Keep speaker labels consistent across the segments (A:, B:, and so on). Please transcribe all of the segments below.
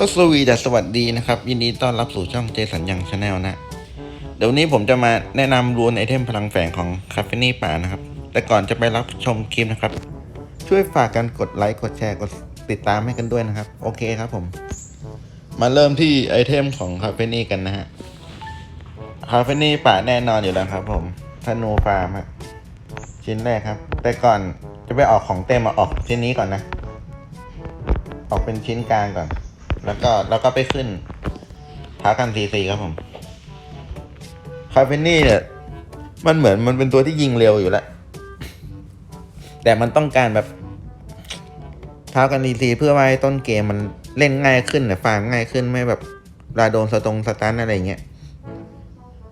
A: ก็สวีดัสสวัสดีนะครับ ยินดีต้อนรับสู่ช่องเจสันยังชาแนลนะ เดี๋ยวนนี้ผมจะมาแนะนำรูนไอเทมพลังแฝงของคาเฟนี่ป่านะครับ แต่ก่อนจะไปรับชมคลิปนะครับ ช่วยฝากกันกดไลค์กดแชร์กดติดตามให้กันด้วยนะครับ โอเคครับผม มาเริ่มที่ไอเทมของคาเฟนี่กันนะฮะคาเฟนี่ป่าแน่นอนอยู่แล้วครับ ผมธนูฟาร์มครับชิ้นแรกครับ แต่ก่อนจะไปออกของเต็มมาออกชิ้นนี้ก่อนนะ ออกเป็นชิ้นกลางก่อน แล้วก็แล้วก็ไปขึ้นท้ากันซีซีครับผมคาเฟนี่เนี่ย มันเหมือนมันเป็นตัวที่ยิงเร็วอยู่แล้ว แต่มันต้องการแบบท้ากันซีซีเพื่อไวให้ต้นเกมมันเล่นง่ายขึ้นเนี่ยฟาร์มง่ายขึ้นไม่แบบเวลาโดนสตรงสตันอะไรเงี้ย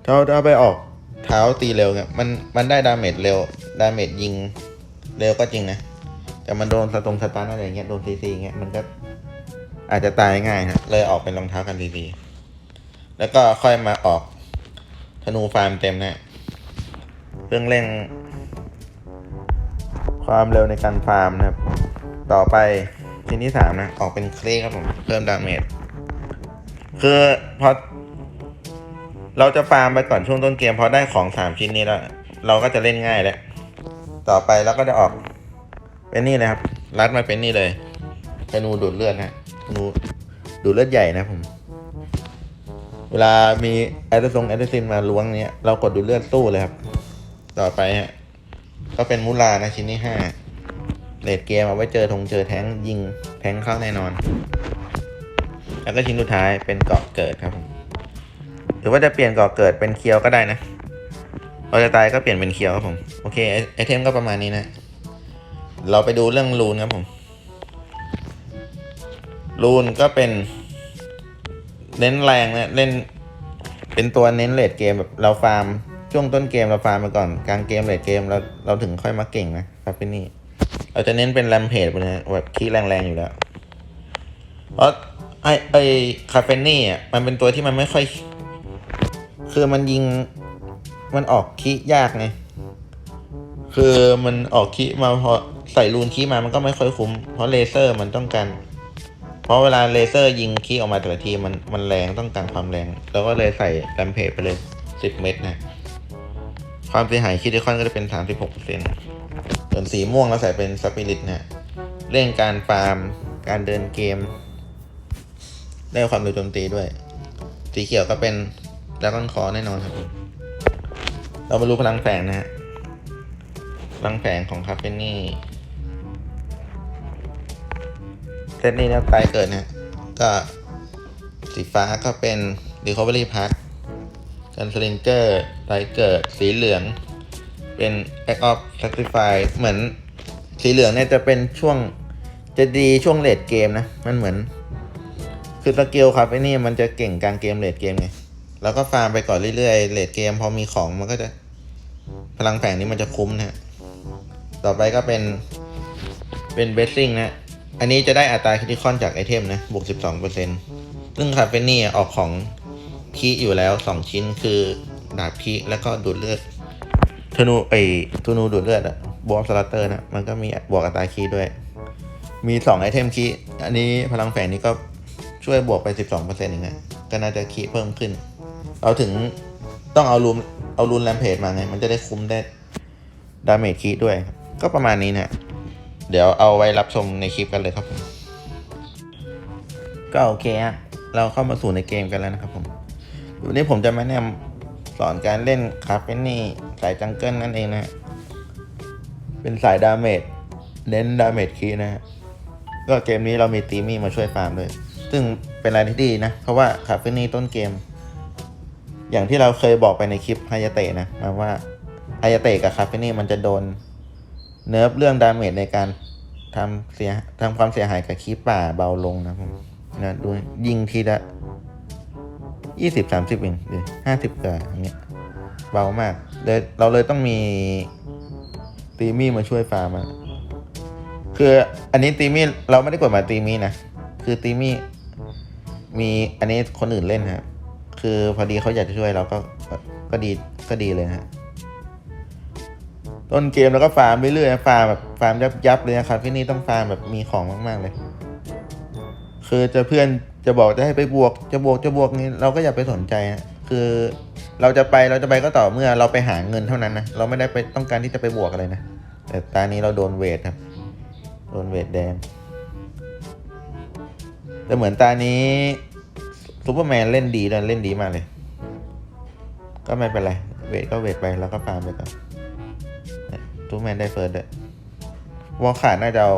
A: ถ้าถ้าไปออกเท้าตีเร็วเนี่ยมันมันได้ดาเมจเร็ว ดาเมจยิงเร็วก็จริงนะ แต่มันโดนสตรงสตันอะไรเงี้ยโดนซีซีเงี้ยมันก็ อาจจะตายง่ายนะเลยออกเป็นรองเท้ากันดีๆ แล้วก็ค่อยมาออกธนูฟาร์มเต็มนะเรื่องเร่ง ความเร็วในการฟาร์มนะครับ ต่อไปชิ้นที่สามนะ ออกเป็นคลีครับผม เพิ่มดาเมจคือพอเราจะฟาร์มไปก่อนช่วงต้นเกมพอได้ของสามชิ้นนี้แล้ว เราก็จะเล่นง่ายแล้วต่อไปเราก็จะออกเป็นนี่เลยครับ รัดมาเป็นนี่เลยธนูดูดเลือดนะ ดูดเลือดใหญ่นะผม เวลามีแอดซงแอดซินมาล้วงเนี้ยเรากดดูเลือดสู้เลยครับ ต่อไปฮะก็เป็นมูลานะชิ้นที่ห้าเลดเกมเอาไว้เจอธงเจอแท้งยิงแท้งเข้าแน่นอน แล้วก็ชิ้นสุดท้ายเป็นเกาะเกิดครับผมหรือว่าจะเปลี่ยนเกาะเกิดเป็นเคียวก็ได้นะเราจะตายก็เปลี่ยนเป็นเคียวครับผม โอเคไอไอเทมก็ประมาณนี้นะ เราไปดูเรื่องรูนครับผม รูนก็เป็นเน้นแรงนะเล่นเป็นตัวเน้นเลดเกมแบบเราฟาร์มช่วงต้นเกมเราฟาร์มมาก่อนกลางเกมเลดเกมเราเราถึงค่อยมาเก่งนะครับพี่นี่เราจะเน้นเป็นแรมเพจไปเลยนะแบบคีย์แรงๆอยู่แล้วเพราะไอไอคาเฟนนี่อะมันเป็นตัวที่มันไม่ค่อย คือมันยิงมันออกคีย์ยากไงคือมันออกคีย์มาพอใส่รูนคีย์มามันก็ไม่ค่อยคุ้มเพราะเลเซอร์มันต้องการ เพราะเวลาเลเซอร์ยิงคีออกมาแต่ละทีมันมันแรงต้องการความแรง แล้วก็เลยใส่แรมเพจไปเลยสิบเม็ดนะ ความเสียหายคิดดิคอนก็จะเป็นสามสิบหกเปอร์เซ็นต์ส่วนสีม่วงเราใส่เป็นสปิริตนะเร่งการฟาร์มการเดินเกม ได้ความเร็วโจมตีด้วย สีเขียวก็เป็นดราก้อนคอแน่นอนครับ เรามาดูพลังแฝงนะฮะพลังแฝงของคาเฟนี่ ซตนี้แล้วตายเกิดนะฮะก็สีฟ้าก็เป็น Recovery Pack กันสลิงเกอร์ไตเกิดสีเหลือง เป็น Act of Sacrifice เหมือนสีเหลืองเนี่ยจะเป็นช่วงจะดีช่วงเลดเกมนะ มันเหมือน คือสกิลครับไอ้นี่มันจะเก่งกลางเกมเลดเกมไงแล้วก็ฟาร์มไปก่อนเรื่อยๆเลดเกมพอมีของมันก็จะพลังแฝงนี้มันจะคุ้มนะฮะต่อไปก็เป็นเป็นเบสซิ่งนะ อันนี้จะได้อัตราคริติคอนจากไอเทมนะ บวก 12%ซึ่งคาเฟนี่ออกของคีอยู่แล้ว 2 ชิ้นคือดาบคีแล้วก็ดูดเลือดธนูไอธนูดูดเลือดอะบวกสลัตเตอร์นะมันก็มีบวกอัตราคีด้วย มี 2 ไอเทมคีอันนี้พลังแฝงนี้ก็ช่วยบวกไป 12%เองนะก็น่าจะคีเพิ่มขึ้น เราถึงต้องเอารูมเอารูนแรมเพจมาไง มันจะได้คุ้มได้ดาเมจคีด้วย ก็ประมาณนี้นะ เดี๋ยวเอาไว้รับชมในคลิปกันเลยครับผมก็โอเคฮะเราเข้ามาสู่ในเกมกันแล้วนะครับผมวันนี้ผมจะมาแนะนำสอนการเล่นคาเฟนนี่สายจังเกิลนั่นเองนะ เป็นสายดาเมจเน้นดาเมจคีนะฮะก็เกมนี้เรามีตีมี่มาช่วยฟาร์มด้วย ซึ่งเป็นอะไรที่ดีนะ เพราะว่าคาเฟนนี่ต้นเกม อย่างที่เราเคยบอกไปในคลิปไฮยาเตะนะมาว่าไฮยาเตะกับคาเฟนี่มันจะโดน เนิร์ฟเรื่องดาเมจในการทำเสียทำความเสียหายกับคีป่าเบาลงนะผมนะดูยิงทีละยี่สิบสามสิบเองหรือห้าสิบกว่าอย่างเงี้ยเบามากเลยเราเลยต้องมีตีมี่มาช่วยฟาร์มอะคืออันนี้ตีมี่เราไม่ได้กดมาตีมี่นะ คือตีมี่มีอันนี้คนอื่นเล่นฮะคือพอดีเขาอยากจะช่วยเราก็ก็ดีก็ดีเลยฮะ ต้นเกมแล้วก็ฟาร์มเรื่อยฟาร์มแบบฟาร์มยับยับเลยนะครับที่นี่ต้องฟาร์มแบบมีของมากๆเลย คือจะเพื่อนจะบอกจะให้ไปบวกจะบวกจะบวกนี้เราก็อย่าไปสนใจนะคือเราจะไปเราจะไปก็ต่อเมื่อเราไปหาเงินเท่านั้นนะเราไม่ได้ไปต้องการที่จะไปบวกอะไรนะแต่ตานี้เราโดนเวทครับ โดนเวทแดงแต่เหมือนตานี้ซูเปอร์แมนเล่นดีเลยเล่นดีมากเลย ก็ไม่เป็นไรเวทก็เวทไปแล้วก็ฟาร์มไปก่อน ซูแมนได้เฟิร์สด้วยวอลขาดน่าจะเอา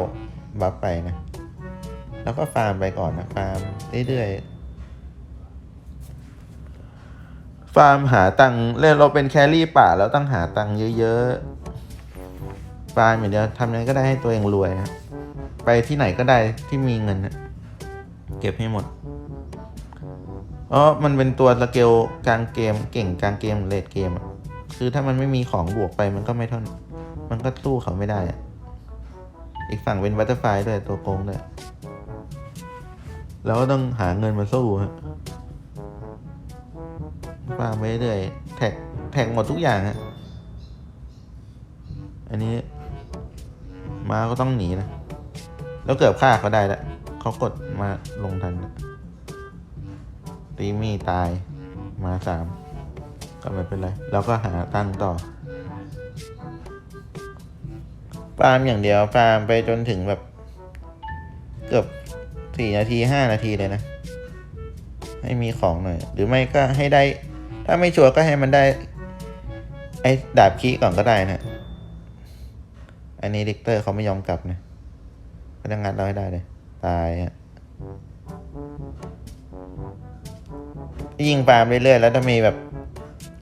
A: บัฟไปนะ แล้วก็ฟาร์มไปก่อนนะ ฟาร์มเรื่อยๆ ฟาร์มหาตังเล่นเราเป็นแครี่ป่าแล้วต้องหาตังเยอะๆ ฟาร์มอย่างเดียวทำยังไงก็ได้ให้ตัวเองรวยนะ ไปที่ไหนก็ได้ที่มีเงินนะเก็บให้หมดเพราะมันเป็นตัวสเกลกลางเกมเก่งกลางเกมเลดเกมอะคือถ้ามันไม่มีของบวกไปมันก็ไม่เท่า มันก็สู้เขาไม่ได้อะอีกฝั่งเป็นบัตเตอร์ไฟด้วยตัวโกงด้วยแล้วก็ต้องหาเงินมาสู้ฮะฟาร์มไปเรื่อยแท็กแท็กหมดทุกอย่างฮะ อันนี้ มาก็ต้องหนีนะ แล้วเกือบฆ่าเขาได้ล้วเขากดมาลงทันนะตีมีตายมาสามก็ไม่เป็นไร แล้วก็หาตังค์ต่อ ฟาร์มอย่างเดียวฟาร์มไปจนถึงแบบ เกือบสี่นาทีห้านาทีเลยนะ ให้มีของหน่อย หรือไม่ก็ให้ได้ ถ้าไม่ชัวร์ก็ให้มันได้ ไอ้ดาบคีก่อนก็ได้นะ อันนี้ดิกเตอร์เขาไม่ยอมกลับนะก็จะงัดเราให้ได้เลย ตายฮะยิ่งฟาร์มเรื่อยๆแล้วถ้ามีแบบ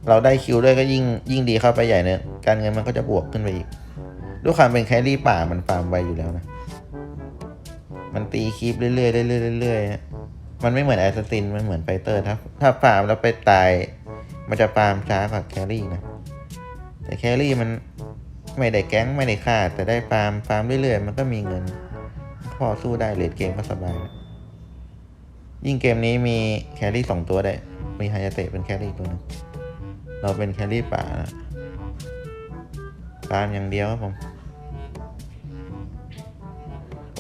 A: เราได้คิวด้วยก็ยิ่งยิ่งดีเข้าไปใหญ่เนี่ยการเงินมันก็จะบวกขึ้นไปอีก ด้วยความเป็นแครี่ป่ามันฟาร์มไวอยู่แล้วนะ มันตีคีปเรื่อยๆเรื่อยๆเรื่อยๆฮะมันไม่เหมือนแอสซินมันเหมือนไฟเตอร์ถ้าถ้าฟาร์มแล้วไปตาย มันจะฟาร์มช้ากว่าแครี่นะ แต่แครี่มันไม่ได้แก๊งไม่ได้ฆ่าแต่ได้ฟาร์มฟาร์มเรื่อยๆ มันก็มีเงิน พอสู้ได้เลดเกมก็สบาย ยิ่งเกมนี้มีแครี่สองตัวได้ มีไฮยาเตะเป็นแครี่ตัวหนึงเราเป็นแครี่ป่านะฟาร์มอย่างเดียวครับผม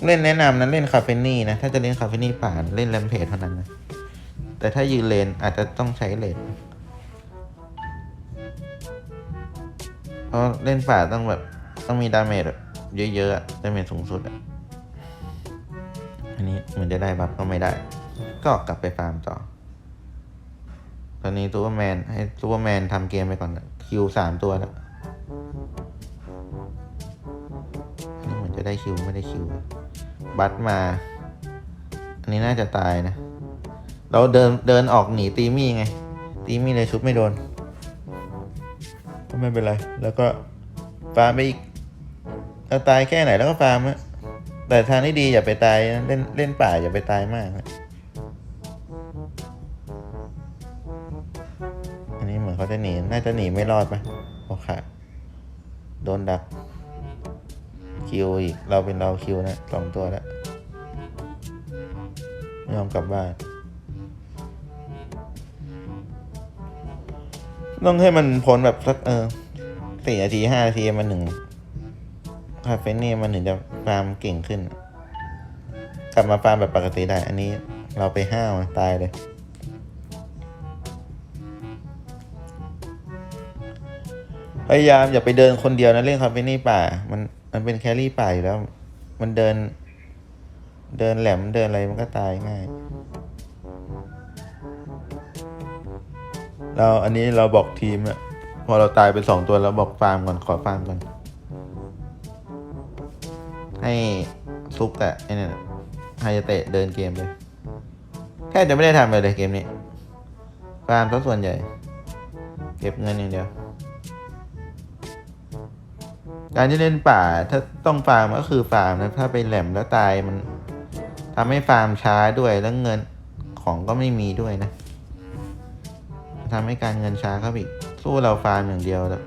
A: เล่นแนะนำนั้นเล่นคาเฟนี่นะ ถ้าจะเล่นคาเฟนี่ป่านเล่นแรมเพจเท่านั้นนะแต่ถ้ายืนเลนอาจจะต้องใช้เลนเพราะเล่นป่าต้องแบบต้องมีดาเมจแบบเยอะๆดาเมจสูงสุดอะอันนี้เหมือนจะได้บัฟก็ไม่ได้ ก็กลับไปฟาร์มต่อ ตอนนี้ซูเปอร์แมนให้ซูเปอร์แมนทำเกมไปก่อนคิวสามตัวแล้วอันนี้เหมือนจะได้คิวไม่ได้คิว บัตมา อันนี้น่าจะตายนะ เราเดินเดินออกหนีตีมี่ไง ตีมี่เลยชุบไม่โดน ก็ไม่เป็นไร แล้วก็ฟาร์มไปอีกเราตายแค่ไหนแล้วก็ฟาร์มอะแต่ทางที่ดีอย่าไปตายเล่นเล่นป่าอย่าไปตายมากนะอันนี้เหมือนเขาจะหนี น่าจะหนีไม่รอดปะโอเคโดนดัก คิวอีก เราเป็นเราคิวนะสองตัวแล้วไม่ยอมกลับบ้าน ต้องให้มันพ้นแบบสักเออสี่นาทีห้านาทีมันหนึ่งคาเฟนี่มันถึงจะฟาร์มเก่งขึ้น กลับมาฟาร์มแบบปกติได้ อันนี้เราไปห้าวตายเลยพยายามอย่าไปเดินคนเดียวนะเล่นคาเฟนี่ป่ามัน มันเป็นแครี่ป่าอยู่แล้ว มันเดิน เดินแหลมเดินอะไรมันก็ตายง่าย เราอันนี้เราบอกทีมอะพอเราตายไปสองตัวเราบอกฟาร์มก่อนขอฟาร์มก่อน ให้ซุกอะไอ้นี่ไฮเตะเดินเกมเลยแค่จะไม่ได้ทำอะไรเลยเกมนี้ฟาร์มซะส่วนใหญ่ เก็บเงินอย่างเดียว การที่เล่นป่าถ้าต้องฟาร์มก็คือฟาร์มนะถ้าไปแหลมแล้วตายมันทำให้ฟาร์มช้าด้วยแล้วเงินของก็ไม่มีด้วยนะทำให้การเงินช้าครับอีกสู้เราฟาร์มอย่างเดียวแล้ว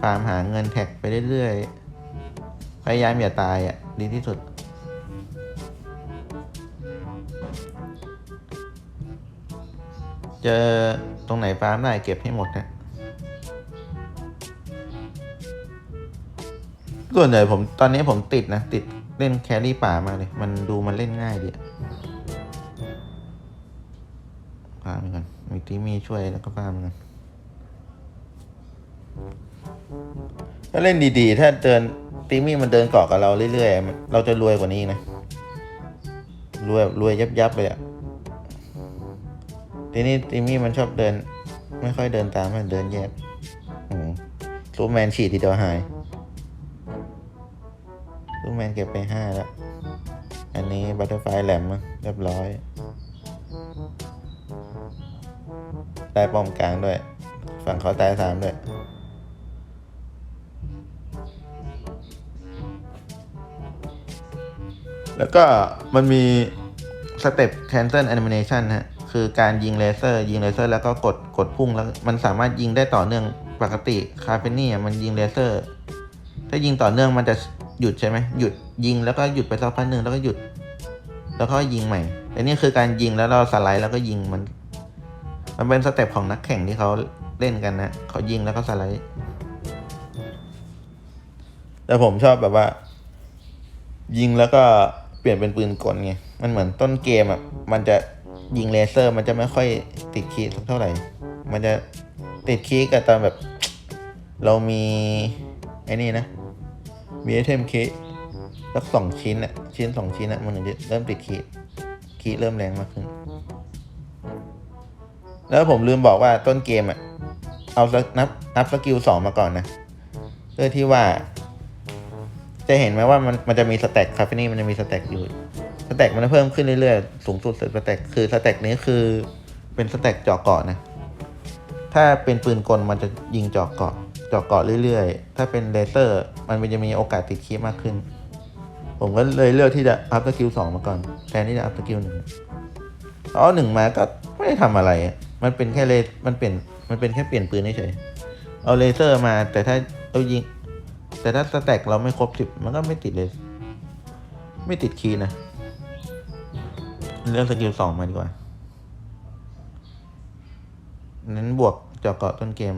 A: ฟาร์มหาเงินแท็กไปเรื่อยๆพยายามอย่าตายอะดีที่สุด เจอตรงไหนฟาร์มได้เก็บให้หมดนะ ส่วนใหญ่ผมตอนนี้ผมติดนะ ติดเล่นแครี่ป่ามากเลย มันดูมันเล่นง่ายดีอะตีมีช่วยแล้วก็ฟาร์มกันถ้าเล่นดีๆ ถ้าเดินตีมี่มันเดินเกาะกับเราเรื่อยๆ เราจะรวยกว่านี้นะ รวยรวยยับยับๆเลยอะทีนี้ตีมี่มันชอบเดิน ไม่ค่อยเดินตามมันเดินแยกอืมซูเปอร์แมนฉีดทีเดียวหาย ซูเปอร์แมนเก็บไปห้าแล้ว อันนี้บัตเตอร์ไฟแหลมเรียบร้อย ได้ป้อมกลางด้วย ฝั่งเขาตายสามด้วยแล้วก็มันมีสเต็ป cancel animation ฮะ คือการยิงเลเซอร์ ยิงเลเซอร์แล้วก็กดกดพุ่งแล้วมันสามารถยิงได้ต่อเนื่องปกติคาเฟนี่มันยิงเลเซอร์ ถ้ายิงต่อเนื่องมันจะ หยุดใช่ไหมหยุดยิงแล้วก็หยุดไปสักพักหนึ่งแล้วก็หยุด แล้วก็ยิงใหม่แต่นี่คือการยิงแล้วเราสไลด์แล้วก็ยิงมัน มันเป็นสเต็ปของนักแข่งที่เขาเล่นกันนะเขายิงแล้วก็สไลด์แต่ผมชอบแบบว่า ยิงแล้วก็เปลี่ยนเป็นปืนกลไงมันเหมือนต้นเกมอะมันจะยิงเลเซอร์มันจะไม่ค่อยติดคีสักเท่าไหร่ มันจะติดคีกับตอนแบบ เรามีไอ้นี่นะ มีไอเทมคีสักสองชิ้นอะชิ้นสองชิ้นอะมันถึงจะเริ่มติดคีคีเริ่มแรงมากขึ้น แล้วผมลืมบอกว่าต้นเกมอะเอาสักนับนับสกิลสองมาก่อนนะเพื่อที่ว่า จะเห็นไหมว่ามันมันจะมีสแต็กคาเฟนี่มันจะมีสแต็กอยู่สแต็กมันจะเพิ่มขึ้นเรื่อยๆ สูงสุดสแต็กคือสแต็กนี้คือเป็นสแต็กเจาะเกาะนะ ถ้าเป็นปืนกลมันจะยิงเจาะเกาะเจาะเกาะเรื่อยๆ ถ้าเป็นเลเซอร์ มันจะมีโอกาสติดคีมากขึ้น ผมก็เลยเลือกที่จะอัพสกิลสองมาก่อนแทนที่จะอัพสกิลหนึ่งเอาหนึ่งมาก็ไม่ได้ทำอะไร มันเป็นแค่เลมันเป็นมันเป็นแค่เปลี่ยนปืนเฉยเอาเลเซอร์มา แต่ถ้าเอายิง แต่ถ้าสแต็กเราไม่ครบสิบมันก็ไม่ติดเลย ไม่ติดคีนะเลือกสกิลสองมาดีกว่าเน้นบวกเจาะเกาะต้นเกม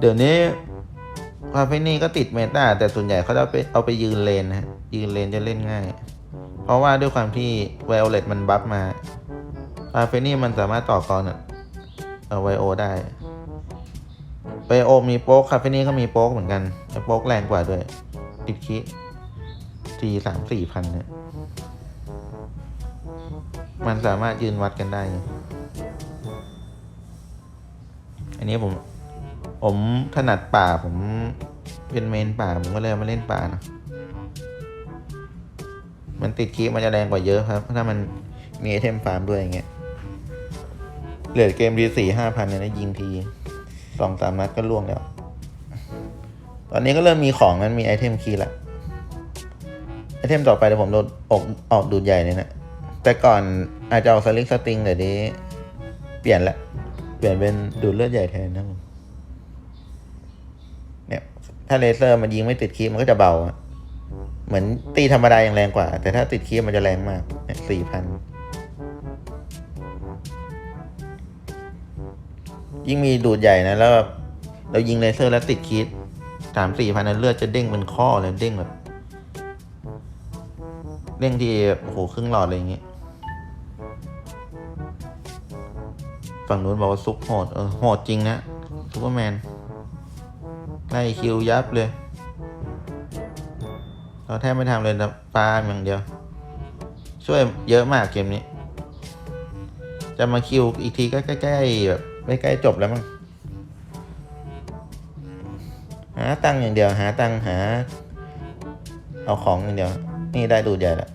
A: เดี๋ยวนี้คาเฟนี่ก็ติดเมตาแต่ส่วนใหญ่เขาจะเอาไปเอาไปยืนเลนนะฮะยืนเลนจะเล่นง่าย เพราะว่าด้วยความที่ไวโอเลตมันบัฟมาคาเฟนี่มันสามารถต่อกรอะเอาไวโอได้ไบโอมีโป๊กคาเฟนี่ก็มีโป๊กเหมือนกันแต่โป๊กแรงกว่าด้วยติดคิทีสามสี่พันเนี่ยมันสามารถยืนวัดกันได้ อันนี้ผม ผมถนัดป่าผมเป็นเมนป่าผมก็เลยมาเล่นป่านะมันติดคีมันจะแรงกว่าเยอะครับ ถ้ามันมีไอเทมฟาร์มด้วยอย่างเงี้ยเหลือเกมดีสี่ห้าพันเนี่ยนะยิงทีสองสามนัดก็ล่วงแล้ว ตอนนี้ก็เริ่มมีของนั้นมีไอเทมคีย์ละไอเทมต่อไปเดี๋ยวผมโดนออกออกดูดใหญ่เลยนะแต่ก่อนอาจจะออกสลิกสติงแต่นี้เปลี่ยนละ เปลี่ยนเป็นดูดเลือดใหญ่แทนนะผม ถ้าเลเซอร์มันยิงไม่ติดคีย์มันก็จะเบาอะเหมือนตีธรรมดายังแรงกว่า แต่ถ้าติดคีย์มันจะแรงมากสี่พันยิ่งมีดูดใหญ่นะแล้วแบบเรายิงเลเซอร์แล้วติดคีดสามสี่พันนั้นเลือดจะเด้งเป็นข้อเลยเด้งแบบเด้งที่โอ้โหครึ่งหลอดอะไรอย่างเงี้ยฝั่งนู้นบอกว่าซุกโหดเออโหดจริงนะซูเปอร์แมน ไล่คิวยับเลย เราแทบไม่ทำเลยนะปาล์มอย่างเดียว ช่วยเยอะมากเกมนี้ จะมาคิวอีกทีก็ใกล้ๆแบบใกล้ๆจบแล้วมั้งหาตังอย่างเดียว หาตังหา เอาของอย่างเดียว นี่ได้ดูดใหญ่ล้ว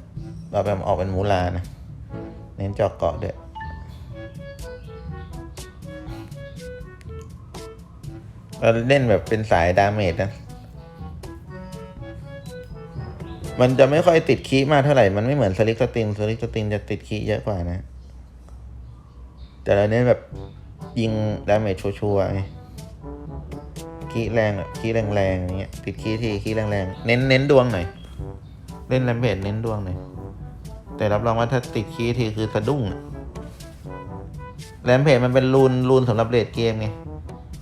A: เราไปออกเป็นมูลานะ เน้นจอกเกาะด้วย เราเล่นแบบเป็นสายดาเมจนะ มันจะไม่ค่อยติดคีมากเท่าไหร่ มันไม่เหมือนสลิกสติงสลิกสติงจะติดคีเยอะกว่านะ แต่เราเน้นแบบยิงดาเมจชัวร์ๆไงคีย์แรงแบบคีแรงๆอย่างเงี้ย ติดคีทีคีแรงๆเน้นเน้นดวงหน่อย เล่นแรมเพจเน้นดวงหน่อย แต่รับรองว่าถ้าติดคีทีคือสะดุ้งอะแรมเพจมันเป็นรูนรูนสำหรับเลดเกมไง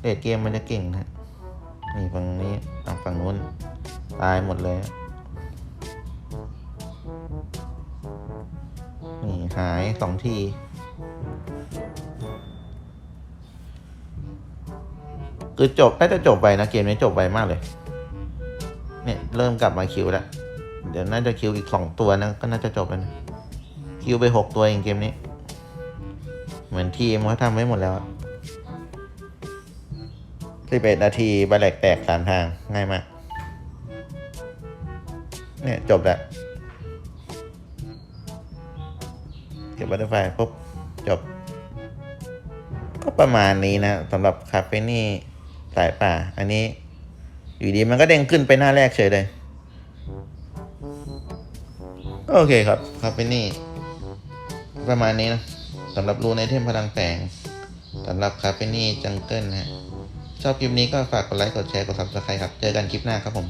A: เลดเกมมันจะเก่งนะนี่ฝั่งนี้อะฝั่งนู้น ตายหมดเลยนี่หายสองทีคือจบน่าจะจบไปนะเกมนี้จบไปมากเลย เนี่ยเริ่มกลับมาคิวแล้ว เดี๋ยวน่าจะคิวอีกสองตัวนะก็น่าจะจบแล้วนะคิวไปหกตัวเองเกมนี้ เหมือนทีมเขาทำไว้หมดแล้ว สิบเอ็ดนาทีบาแหลกแตกสามทาง ง่ายมาก เนี่ย จบแล้ว เก็บบัตเตอร์ไฟปุ๊บ จบ ก็ประมาณนี้นะสำหรับคาเฟนี่สายป่า อันนี้ อยู่ดีมันก็เด้งขึ้นไปหน้าแรกเฉยเลย โอเคครับคาเฟนี่ ประมาณนี้นะสำหรับรูในเทมพลังแฝงสำหรับคาเฟนี่จังเกิลนะฮะ ชอบคลิปนี้ก็ฝากกดไลค์ กดแชร์ กด subscribe ครับ เจอกันคลิปหน้าครับผม